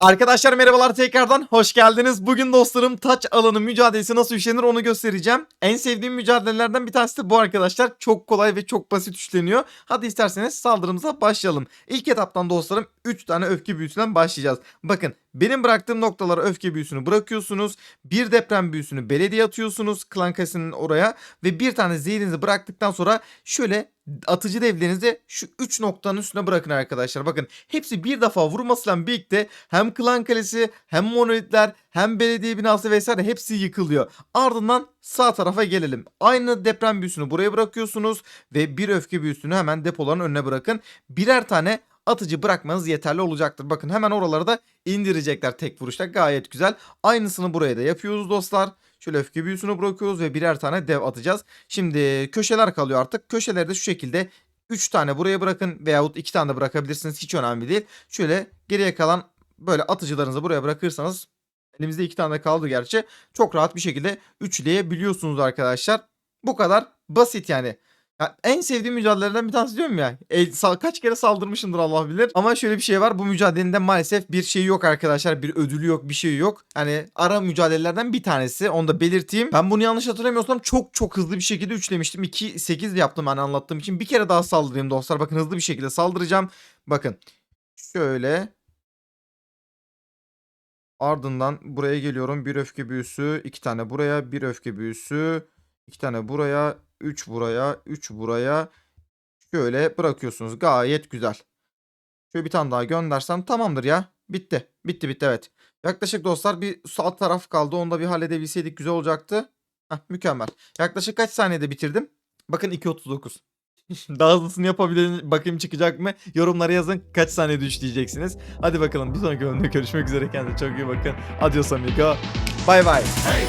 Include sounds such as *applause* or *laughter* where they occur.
Arkadaşlar merhabalar tekrardan hoş geldiniz. Bugün dostlarım taç alanı mücadelesi nasıl işlenir onu göstereceğim. En sevdiğim mücadelelerden bir tanesi de bu arkadaşlar. Çok kolay ve çok basit işleniyor. Hadi isterseniz saldırımıza başlayalım. İlk etaptan dostlarım 3 tane öfke büyüsünden başlayacağız. Bakın benim bıraktığım noktalara öfke büyüsünü bırakıyorsunuz. Bir deprem büyüsünü belediye atıyorsunuz klankasının oraya. Ve bir tane zehirinizi bıraktıktan sonra şöyle atıcı devlerinizi şu 3 noktanın üstüne bırakın arkadaşlar. Bakın hepsi bir defa vurmasıyla birlikte hem klan kalesi hem monolitler hem belediye binası vesaire hepsi yıkılıyor. Ardından sağ tarafa gelelim. Aynı deprem büyüsünü buraya bırakıyorsunuz ve bir öfke büyüsünü hemen depoların önüne bırakın. Birer tane atıcı bırakmanız yeterli olacaktır. Bakın hemen oraları da indirecekler tek vuruşta gayet güzel. Aynısını buraya da yapıyoruz dostlar. Şöyle öfke büyüsünü bırakıyoruz ve birer tane dev atacağız. Şimdi köşeler kalıyor artık. Köşeleri de şu şekilde 3 tane buraya bırakın veyahut 2 tane de bırakabilirsiniz. Hiç önemli değil. Şöyle geriye kalan böyle atıcılarınızı buraya bırakırsanız elimizde 2 tane kaldı gerçi. Çok rahat bir şekilde üçleyebiliyorsunuz arkadaşlar. Bu kadar basit yani. Ya en sevdiğim mücadelelerden bir tanesi diyorum ya. El, sal- kaç kere saldırmışımdır Allah bilir. Ama şöyle bir şey var. Bu mücadelenin de maalesef bir şeyi yok arkadaşlar. Bir ödülü yok, bir şey yok. Hani ara mücadelelerden bir tanesi. Onu da belirteyim. Ben bunu yanlış hatırlamıyorsam çok çok hızlı bir şekilde üçlemiştim. 2-8 yaptım hani anlattığım için. Bir kere daha saldırayım dostlar. Bakın hızlı bir şekilde saldıracağım. Bakın. Şöyle. Ardından buraya geliyorum. Bir öfke büyüsü. iki tane buraya. Bir öfke büyüsü. İki tane buraya. Üç buraya. Üç buraya. Şöyle bırakıyorsunuz. Gayet güzel. Şöyle bir tane daha göndersem tamamdır ya. Bitti. Bitti bitti evet. Yaklaşık dostlar bir sağ taraf kaldı. Onu da bir halledebilseydik güzel olacaktı. Heh, mükemmel. Yaklaşık kaç saniyede bitirdim? Bakın 2.39. *laughs* Daha hızlısını yapabilirim. Bakayım çıkacak mı? Yorumlara yazın. Kaç saniyede düşleyeceksiniz. Hadi bakalım bir sonraki bölümde görüşmek üzere. Kendinize çok iyi bakın. Adios amigo. Bay bay. Hey,